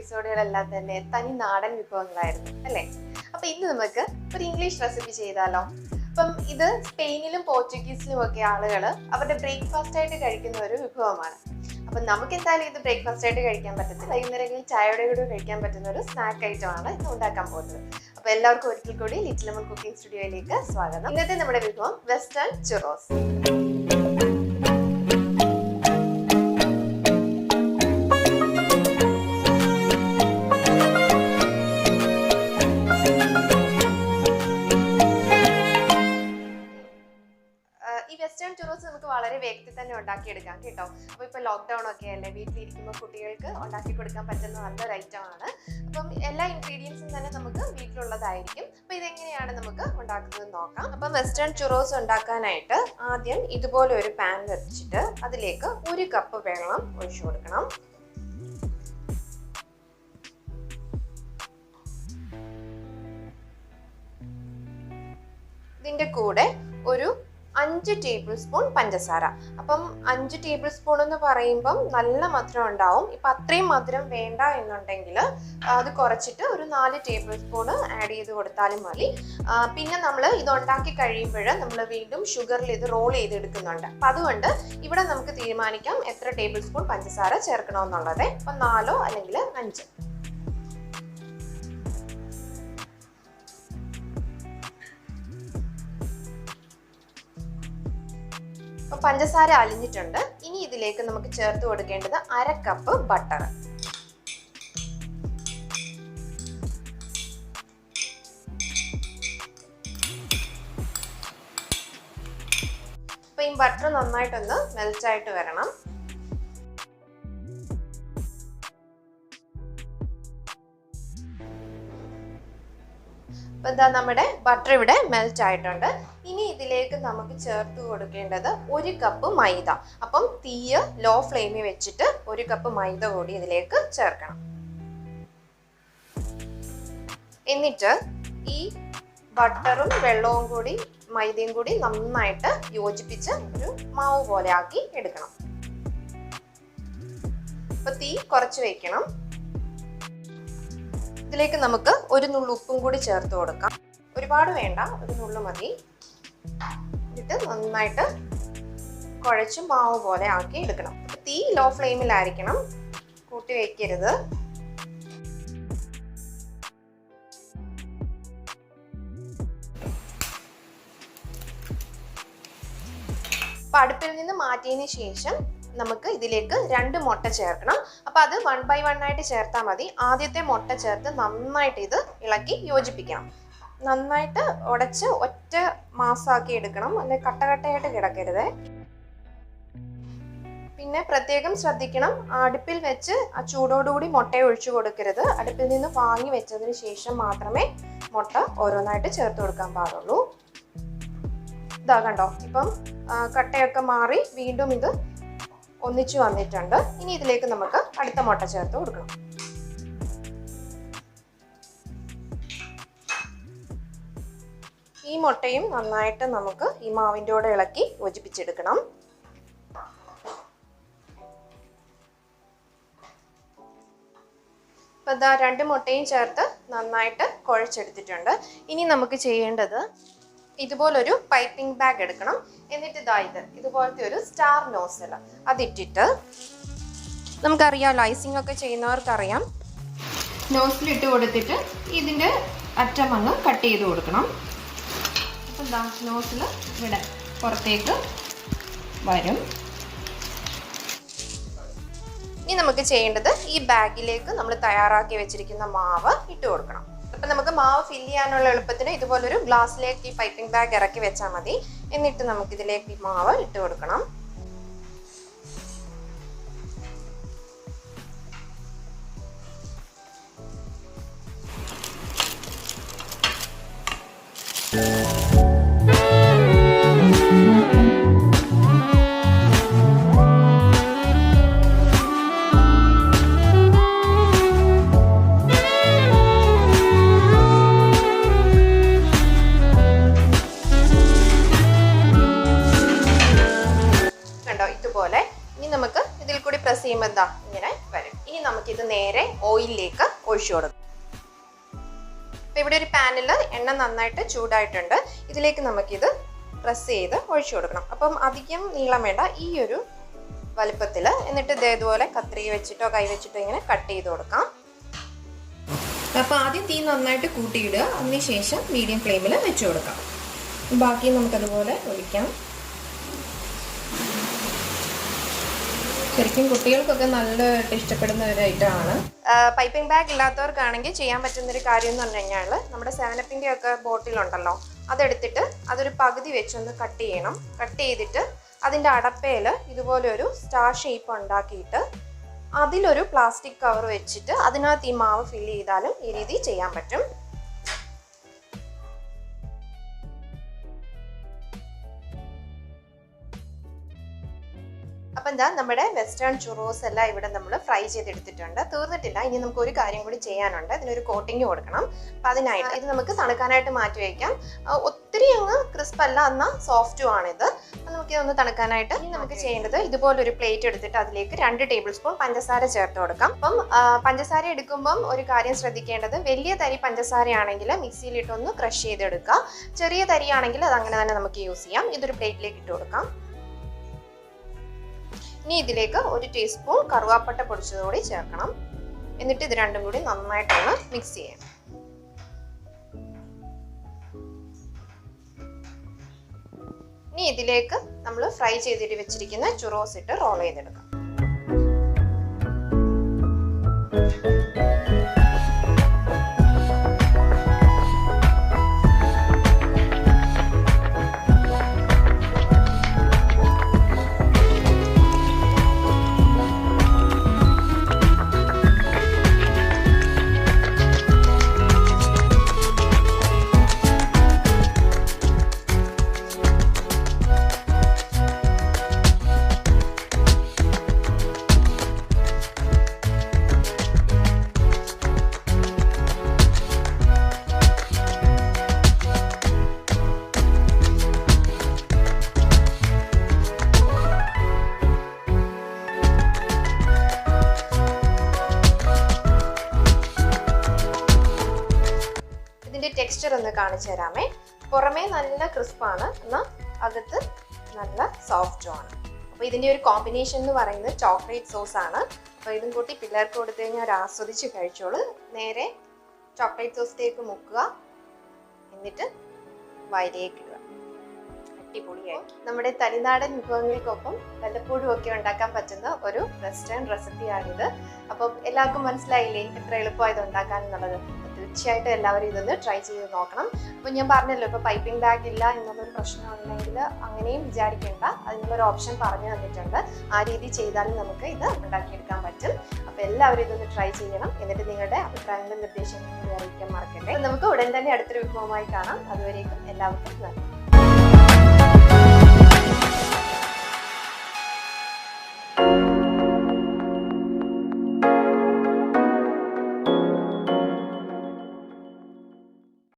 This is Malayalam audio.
എപ്പിസോഡുകളെല്ലാം തന്നെ തനി നാടൻ വിഭവങ്ങളായിരുന്നു അല്ലേ? അപ്പൊ ഇന്ന് നമുക്ക് ഒരു ഇംഗ്ലീഷ് റെസിപ്പി ചെയ്താലോ? അപ്പം ഇത് സ്പെയിനിലും പോർച്ചുഗീസിലും ഒക്കെ ആളുകൾ അവരുടെ ബ്രേക്ക്ഫാസ്റ്റ് ആയിട്ട് കഴിക്കുന്ന ഒരു വിഭവമാണ്. അപ്പം നമുക്ക് എന്തായാലും ഇത് ബ്രേക്ക്ഫാസ്റ്റ് ആയിട്ട് കഴിക്കാൻ പറ്റത്തില്ല. വൈകുന്നേരങ്ങളിൽ ചായയുടെ കൂടെ കഴിക്കാൻ പറ്റുന്ന ഒരു സ്നാക്ക് ഐറ്റം ആണ് ഇന്ന് ഉണ്ടാക്കാൻ പോകുന്നത്. അപ്പൊ എല്ലാവർക്കും ഒരിക്കൽ കൂടി ലിറ്റിൽ കുക്കിംഗ് സ്റ്റുഡിയോയിലേക്ക് സ്വാഗതം. ഇന്നത്തെ നമ്മുടെ വിഭവം വെസ്റ്റേൺ ചുറോസ് ഉണ്ടാക്കിയെടുക്കാം കേട്ടോ. അപ്പോൾ ഇപ്പോൾ ലോക്ക്ഡൗൺ ഒക്കെ അല്ലേ വീട്ടിലിരിക്കുമ്പോൾ കുട്ടികൾക്ക് ഉണ്ടാക്കി കൊടുക്കാൻ പറ്റുന്ന നല്ലൊരു ഐറ്റം ആണ്. അപ്പം എല്ലാ ഇൻഗ്രീഡിയൻസും തന്നെ നമുക്ക് വീട്ടിലുള്ളതായിരിക്കും. അപ്പോൾ ഇതെങ്ങനെയാണ് നമുക്ക് ഉണ്ടാക്കുന്നത് നോക്കാം. അപ്പം വെസ്റ്റേൺ ചുറോസ് ഉണ്ടാക്കാനായിട്ട് ആദ്യം ഇതുപോലെ ഒരു പാൻ വെച്ചിട്ട് അതിലേക്ക് ഒരു കപ്പ് വെള്ളം ഒഴിച്ചു കൊടുക്കണം. അഞ്ച് ടേബിൾ സ്പൂൺ പഞ്ചസാര. അപ്പം അഞ്ച് ടേബിൾ സ്പൂൺ എന്ന് പറയുമ്പം നല്ല മധുരം ഉണ്ടാവും. ഇപ്പം അത്രയും മധുരം വേണ്ട എന്നുണ്ടെങ്കിൽ അത് കുറച്ചിട്ട് ഒരു നാല് ടേബിൾ സ്പൂൺ ആഡ് ചെയ്ത് കൊടുത്താലും മതി. പിന്നെ നമ്മൾ ഇത് ഉണ്ടാക്കി കഴിയുമ്പോൾ നമ്മൾ വീണ്ടും ഷുഗറിൽ ഇത് റോൾ ചെയ്തെടുക്കുന്നുണ്ട്. അപ്പം അതുകൊണ്ട് ഇവിടെ നമുക്ക് തീരുമാനിക്കാം എത്ര ടേബിൾ സ്പൂൺ പഞ്ചസാര ചേർക്കണമെന്നുള്ളത്. അപ്പം നാലോ അല്ലെങ്കിൽ അഞ്ച്. അപ്പൊ പഞ്ചസാര അലിഞ്ഞിട്ടുണ്ട്. ഇനി ഇതിലേക്ക് നമുക്ക് ചേർത്ത് കൊടുക്കേണ്ടത് അര കപ്പ് ബട്ടർ അപ്പൊ ഈ ബട്ടർ നന്നായിട്ടൊന്ന് മെൽറ്റായിട്ട് വരണം. എന്താ നമ്മുടെ ബട്ടർ ഇവിടെ മെൽറ്റ് ആയിട്ടുണ്ട്. ഇനി ഇതിലേക്ക് നമുക്ക് ചേർത്ത് കൊടുക്കേണ്ടത് ഒരു കപ്പ് മൈദ. അപ്പം തീയ് ലോ ഫ്ലെയിമിൽ വെച്ചിട്ട് ഒരു കപ്പ് മൈദ കൂടി ഇതിലേക്ക് ചേർക്കണം. എന്നിട്ട് ഈ ബട്ടറും വെള്ളവും കൂടി മൈദയും കൂടി നന്നായിട്ട് യോജിപ്പിച്ച് ഒരു മാവ് പോലെ ആക്കി എടുക്കണം. അപ്പൊ തീ കുറച്ച് വെക്കണം. ഇതിലേക്ക് നമുക്ക് ഒരു നുള്ളു ഉപ്പും കൂടി ചേർത്ത് കൊടുക്കാം. ഒരുപാട് വേണ്ട ഒരു നുള്ളു മതി. എന്നിട്ട് നന്നായിട്ട് കുഴച്ച് മാവ് പോലെ ആക്കി എടുക്കണം. തീ ലോ ഫ്ലെയിമിലായിരിക്കണം കൂട്ടി വെക്കരുത്. അപ്പൊ അടുപ്പിൽ നിന്ന് മാറ്റിയതിന് ശേഷം നമുക്ക് ഇതിലേക്ക് രണ്ട് മുട്ട ചേർക്കണം. അപ്പോൾ അത് വൺ ബൈ വൺ ആയിട്ട് ചേർത്താൽ മതി. ആദ്യത്തെ മുട്ട ചേർത്ത് നന്നായിട്ട് ഇത് ഇളക്കി യോജിപ്പിക്കണം. നന്നായിട്ട് ഉടച്ച് ഒറ്റ മാസാക്കി എടുക്കണം. അല്ലെ കട്ടകട്ടയായിട്ട് കിടക്കരുത്. പിന്നെ പ്രത്യേകം ശ്രദ്ധിക്കണം. അടുപ്പിൽ വെച്ച് ആ ചൂടോടുകൂടി മുട്ട ഒഴിച്ചു കൊടുക്കരുത്. അടുപ്പിൽ നിന്ന് വാങ്ങി വെച്ചതിന് ശേഷം മാത്രമേ മുട്ട ഓരോന്നായിട്ട് ചേർത്ത് കൊടുക്കാൻ പാടുള്ളൂ. ഇതാ കണ്ടോ ഇപ്പം കട്ടയൊക്കെ മാറി വീണ്ടും ഇത് ഒന്നിച്ചു വന്നിട്ടുണ്ട്. ഇനി ഇതിലേക്ക് നമുക്ക് അടുത്ത മുട്ട ചേർത്ത് കൊടുക്കണം ഈ മുട്ടയും നന്നായിട്ട് നമുക്ക് ഈ മാവിന്റെ കൂടെ ഇളക്കി യോജിപ്പിച്ചെടുക്കണം. അപ്പോൾ ഇതാ രണ്ട് മുട്ടയും ചേർത്ത് നന്നായിട്ട് കുഴച്ചെടുത്തിട്ടുണ്ട്. ഇനി നമുക്ക് ചെയ്യേണ്ടത് ഇതുപോലൊരു പൈപ്പിംഗ് ബാഗ് എടുക്കണം. എന്നിട്ട് ഇതാ ഇത്. ഇതുപോലത്തെ ഒരു സ്റ്റാർ നോസൽ അതിട്ടിട്ട് നമുക്കറിയാം ഐസിംഗ് ഒക്കെ ചെയ്യുന്നവർക്കറിയാം. നോസിൽ ഇട്ട് കൊടുത്തിട്ട് ഇതിന്റെ അറ്റം അങ്ങ് കട്ട് ചെയ്ത് കൊടുക്കണം. അപ്പം എന്താ നോസിൽ ഇവിടെ പുറത്തേക്ക് വരും. ഇനി നമുക്ക് ചെയ്യേണ്ടത് ഈ ബാഗിലേക്ക് നമ്മൾ തയ്യാറാക്കി വെച്ചിരിക്കുന്ന മാവ് ഇട്ട് കൊടുക്കണം. അപ്പം നമുക്ക് മാവ് ഫില്ല് ചെയ്യാനുള്ള എളുപ്പത്തിന് ഇതുപോലൊരു ഗ്ലാസ്സിലേക്ക് ഈ പൈപ്പിംഗ് ബാഗ് ഇറക്കി വെച്ചാൽ മതി. എന്നിട്ട് നമുക്ക് ഇതിലേക്ക് ഈ മാവ് ഇട്ട് കൊടുക്കണം. നമുക്ക് ഇതിൽ കൂടി പ്രസ് ചെയ്യുമ്പോൾ എന്താ? ഇങ്ങനെ വരും. ഇനി നമുക്കിത് നേരെ ഓയിലിലേക്ക് ഒഴിച്ചു കൊടുക്കും. അപ്പൊ ഇവിടെ ഒരു പാനിൽ എണ്ണ നന്നായിട്ട് ചൂടായിട്ടുണ്ട്. ഇതിലേക്ക് നമുക്കിത് പ്രസ് ചെയ്ത് ഒഴിച്ചു കൊടുക്കണം. അപ്പം അധികം നീളം വേണ്ട. ഈ ഒരു വലുപ്പത്തിൽ എന്നിട്ട് ഇതേതുപോലെ കത്രി വെച്ചിട്ടോ കൈ വെച്ചിട്ടോ ഇങ്ങനെ കട്ട് ചെയ്ത് കൊടുക്കാം. അപ്പോൾ ആദ്യം തീ നന്നായിട്ട് കൂട്ടിയിടുക. അതിനുശേഷം മീഡിയം ഫ്ലെയിമിൽ വെച്ചു കൊടുക്കാം. ബാക്കി നമുക്കതുപോലെ ഒഴിക്കാം. ശരിക്കും കുട്ടികൾക്കൊക്കെ നല്ലതായിട്ട് ഇഷ്ടപ്പെടുന്ന ഒരു ഐറ്റമാണ്. പൈപ്പിംഗ് ബാഗ് ഇല്ലാത്തവർക്കാണെങ്കിൽ ചെയ്യാൻ പറ്റുന്ന ഒരു കാര്യം എന്ന് പറഞ്ഞു കഴിഞ്ഞാൽ നമ്മുടെ സാനപ്പിന്റെ ഒക്കെ ബോട്ടിലുണ്ടല്ലോ അതെടുത്തിട്ട് അതൊരു പകുതി വെച്ചൊന്ന് കട്ട് ചെയ്യണം. കട്ട് ചെയ്തിട്ട് അതിന്റെ അടപ്പയിൽ ഇതുപോലെ ഒരു സ്റ്റാർ ഷേപ്പ് ഉണ്ടാക്കിയിട്ട് അതിലൊരു പ്ലാസ്റ്റിക് കവർ വെച്ചിട്ട് അതിനകത്ത് ഈ മാവ് ഫില്ല് ചെയ്താലും ഈ രീതി ചെയ്യാൻ പറ്റും. അപ്പം എന്താ നമ്മുടെ വെസ്റ്റേൺ ചുറോസ് എല്ലാം ഇവിടെ നമ്മൾ ഫ്രൈ ചെയ്തെടുത്തിട്ടുണ്ട്. തീർന്നിട്ടില്ല. ഇനി നമുക്ക് ഒരു കാര്യം കൂടി ചെയ്യാനുണ്ട്. ഇതിനൊരു കോട്ടിങ് കൊടുക്കണം. അപ്പം അതിനായിട്ട് ഇത് നമുക്ക് തണുക്കാനായിട്ട് മാറ്റി വയ്ക്കാം. ഒത്തിരി അങ്ങ് ക്രിസ്പ് അല്ല എന്നാൽ സോഫ്റ്റും ആണിത്. അപ്പം നമുക്ക് ഇതൊന്ന് തണുക്കാനായിട്ട് ഇനി നമുക്ക് ചെയ്യേണ്ടത് ഇതുപോലൊരു പ്ലേറ്റ് എടുത്തിട്ട് അതിലേക്ക് രണ്ട് ടേബിൾ സ്പൂൺ പഞ്ചസാര ചേർത്ത് കൊടുക്കാം. അപ്പം പഞ്ചസാര എടുക്കുമ്പം ഒരു കാര്യം ശ്രദ്ധിക്കേണ്ടത് വലിയ തരി പഞ്ചസാരയാണെങ്കിൽ മിക്സിയിലിട്ടൊന്ന് ക്രഷ് ചെയ്തെടുക്കുക ചെറിയ തരിയാണെങ്കിൽ അത് അങ്ങനെ തന്നെ നമുക്ക് യൂസ് ചെയ്യാം. ഇതൊരു പ്ലേറ്റിലേക്ക് ഇട്ട് കൊടുക്കാം. ഇനി ഇതിലേക്ക് ഒരു ടീസ്പൂൺ കറുവാപ്പട്ട പൊടിച്ചത് കൂടി ചേർക്കണം. എന്നിട്ട് ഇത് രണ്ടും കൂടി നന്നായിട്ടൊന്ന് മിക്സ് ചെയ്യാം ഇനി ഇതിലേക്ക് നമ്മൾ ഫ്രൈ ചെയ്തിട്ട് വെച്ചിരിക്കുന്ന ചുറോസ് ഇട്ട് റോൾ ചെയ്തെടുക്കാം. ടെക്സ്ചർ ഒന്ന് കാണിച്ചു തരാമേ. പുറമേ നല്ല ക്രിസ്പാണ്. എന്നാൽ അകത്ത് നല്ല സോഫ്റ്റും ആണ്. അപ്പോൾ ഇതിന്റെ ഒരു കോമ്പിനേഷൻ എന്ന് പറയുന്നത് ചോക്ലേറ്റ് സോസ് ആണ്. അപ്പോൾ ഇതും കൂട്ടി പിള്ളേർക്ക് കൊടുത്തു കഴിഞ്ഞാൽ അവർ ആസ്വദിച്ച് കഴിച്ചോളൂ. നേരെ ചോക്ലേറ്റ് സോസിലേക്ക് മുക്കുക. എന്നിട്ട് വയലേക്ക് അടിപൊളിയായി നമ്മുടെ തനിനാടൻ വിഭവങ്ങൾക്കൊപ്പം വല്ലപ്പോഴും ഒക്കെ ഉണ്ടാക്കാൻ പറ്റുന്ന ഒരു വെസ്റ്റേൺ റെസിപ്പിയാണിത് അപ്പം എല്ലാവർക്കും മനസ്സിലായില്ലേ എത്ര എളുപ്പമായത് ഉണ്ടാക്കാൻ എന്നുള്ളത്? തീർച്ചയായിട്ടും എല്ലാവരും ഇതൊന്ന് ട്രൈ ചെയ്ത് നോക്കണം. അപ്പോൾ ഞാൻ പറഞ്ഞല്ലോ ഇപ്പോൾ പൈപ്പിംഗ് ബാഗ് ഇല്ല എന്നുള്ളൊരു പ്രശ്നം ഉണ്ടെങ്കിൽ അങ്ങനെയും വിചാരിക്കേണ്ട. അതിനുള്ളൊരു ഓപ്ഷൻ പറഞ്ഞു തന്നിട്ടുണ്ട്. ആ രീതി ചെയ്താലും നമുക്ക് ഇത് ഉണ്ടാക്കിയെടുക്കാൻ പറ്റും. അപ്പോൾ എല്ലാവരും ഇതൊന്ന് ട്രൈ ചെയ്യണം. എന്നിട്ട് നിങ്ങളുടെ അഭിപ്രായങ്ങളും നിർദ്ദേശങ്ങളും അറിയിക്കാൻ മറക്കട്ടെ നമുക്ക് ഉടൻ തന്നെ അടുത്തൊരു വിഭവമായി കാണാം. അതുവരേക്കും എല്ലാവർക്കും നന്ദി.